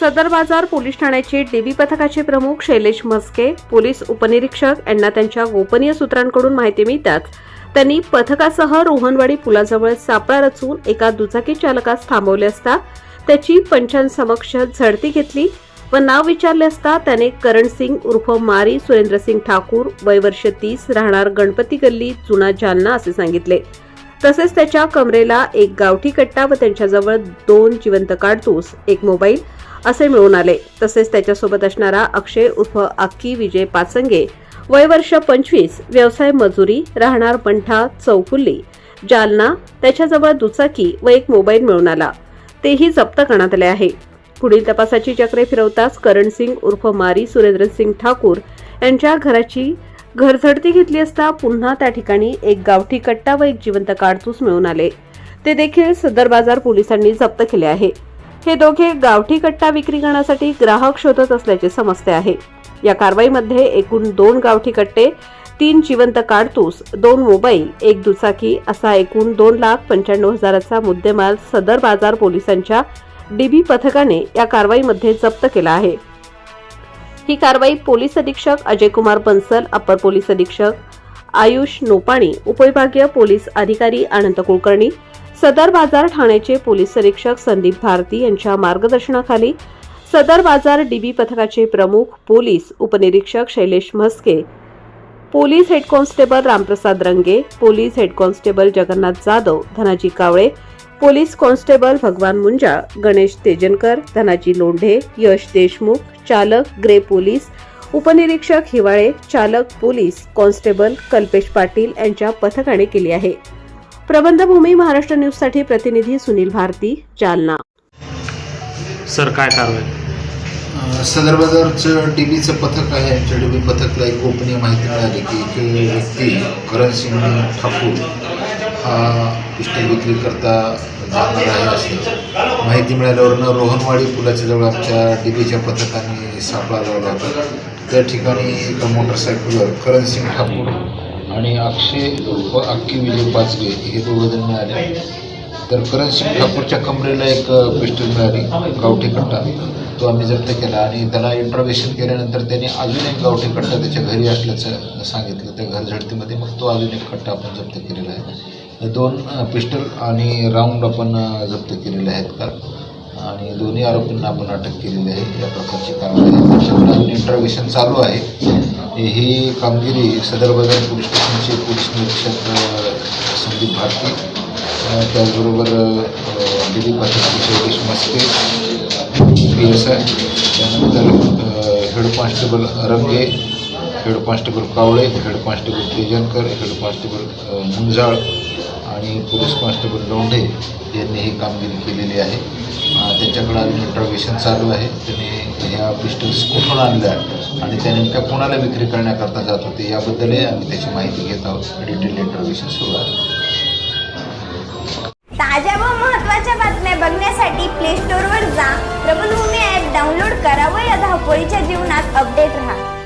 सदर बाजार पोलीस ठाण्याचे डीबी पथकाचे प्रमुख शैलेश म्हस्के पोलीस उपनिरीक्षक यांना त्यांच्या गोपनीय सूत्रांकडून माहिती मिळताच त्यांनी पथकासह रोहनवाडी पुलाजवळ सापळा रचून एका दुचाकी चालकास थांबवले असता त्याची पंचांसमक्ष झडती घेतली व नाव विचारले असता त्याने करण सिंग उर्फ मारी सुरेंद्रसिंग ठाकूर वय वर्ष तीस राहणार गणपती गल्ली जुना जालना असे सांगितले. तसेच त्याच्या कमरेला एक गावठी कट्टा व त्यांच्याजवळ दोन जिवंत काडतूस एक मोबाईल असे मिळून आले. तसेच त्याच्यासोबत असणारा अक्षय उर्फ अक्की विजय पाचंगे वय वर्ष पंचवीस व्यवसाय मजुरी राहणार पंठा चौकुल्ली जालना त्याच्याजवळ दुचाकी व एक मोबाईल मिळून आला. तेही जप्त करण्यात आले आहे. पुढील तपासाची चक्रे फिरवताच करण सिंग उर्फ मारी सुरेंद्रसिंग ठाकूर यांच्या घराची घरझडती घेतली असता पुन्हा त्या ठिकाणी एक गावठी कट्टा व एक जिवंत काडतूस मिळून आले. ते देखील सदर बाजार पोलिसांनी जप्त केले आहे. हे दोघे गावठी कट्टा विक्री करण्यासाठी ग्राहक शोधत असल्याचे समजते आहे. या कारवाईमध्ये एकूण दोन गावठी कट्टे तीन जिवंत काडतूस दोन मोबाईल एक दुचाकी असा एकूण दोन लाख पंच्याण्णव हजाराचा मुद्देमाल सदर बाजार पोलिसांच्या डीबी पथकाने या कारवाईमध्ये जप्त केला आहे. ही कारवाई पोलीस अधीक्षक अजय कुमार बन्सल अपर पोलीस अधीक्षक आयुष नोपाणी उपविभागीय पोलीस अधिकारी अनंत कुलकर्णी सदर बाजार ठाण्याचे पोलीस निरीक्षक संदीप भारती यांच्या मार्गदर्शनाखाली सदर बाजार डीबी पथकाचे प्रमुख पोलीस उपनिरीक्षक Shailesh Mhaske police head constable Ramprasad Range police head constable Jagannath Jadhav Dhanaji Kawale police constable Bhagwan Munja Ganesh Tejankar Dhanaji Londhe Yash Deshmukh चालक ग्रे पोलीस उपनिरीक्षक हिवाळे चालक पोलीस कॉन्स्टेबल कल्पेश पाटील यांच्या पथकाने केली आहे. प्रबंधभूमी महाराष्ट्र न्यूजसाठी प्रतिनिधी सुनील भारती जालना. सर काय कारवाई? सदर बाजारचं डी बीचं पथक आहे. आमच्या डी बी पथकला एक गोपनीय माहिती मिळाली की एक व्यक्ती करण सिंग ठाकूर हा पिस्टल विक्री करता जाणार आहे असं माहिती मिळाल्यावरनं रोहनवाडी पुलाच्या जवळ आमच्या डी बीच्या पथकाने सापळा लावला होता. त्या ठिकाणी एका मोटरसायकलवर करणसिंग ठाकूर आणि अक्षय व अक्की विजय पाचगे हे दोघं जण मिळाले. तर करणसिंग ठाकूरच्या कमरेला एक पिस्टल मिळाली गावठी कट्टा. तो आम्ही जप्त केला आणि त्याला इंट्रोगेशन केल्यानंतर त्याने अजून एक गावठी कट्टा त्याच्या घरी असल्याचं सांगितलं. त्या घर झडतीमध्ये मग तो अजून एक कट्टा आपण जप्त केलेला आहे. दोन पिस्टल आणि राऊंड आपण जप्त केलेले आहेत का? आणि दोन्ही आरोपींना आपण अटक केलेली आहे. या प्रकारची कारवाई आहे. त्याच्याकडे चालू आहे. ही कामगिरी सदर बाजार पोलीस स्टेशनचे पोलीस निरीक्षक संदीप भारती त्याचबरोबर Dilip Patil Yogesh Maske P S I त्यानंतर head constable Range head constable Kawale head constable Tejankar head constable Munjal आणि पोलीस कॉन्स्टेबल लोंढे यांनी ही कामगिरी केलेली आहे. त्यांच्याकडे अजून इंट्रॉगेशन चालू आहे. त्यांनी ह्या पिस्टल्स कुठून आणल्या आणि त्या नेमक्या कोणाला विक्री करण्याकरता जात होते याबद्दलही आम्ही त्याची माहिती घेत आहोत. डिटेल इंट्रॉगेशन सुरू आहे. ताज्या व महत्त्वाच्या बातम्या बघण्यासाठी प्ले स्टोअरवर जा. प्रबलभूमी ॲप डाउनलोड करा व या धावपळीच्या जीवनात अपडेट राहा.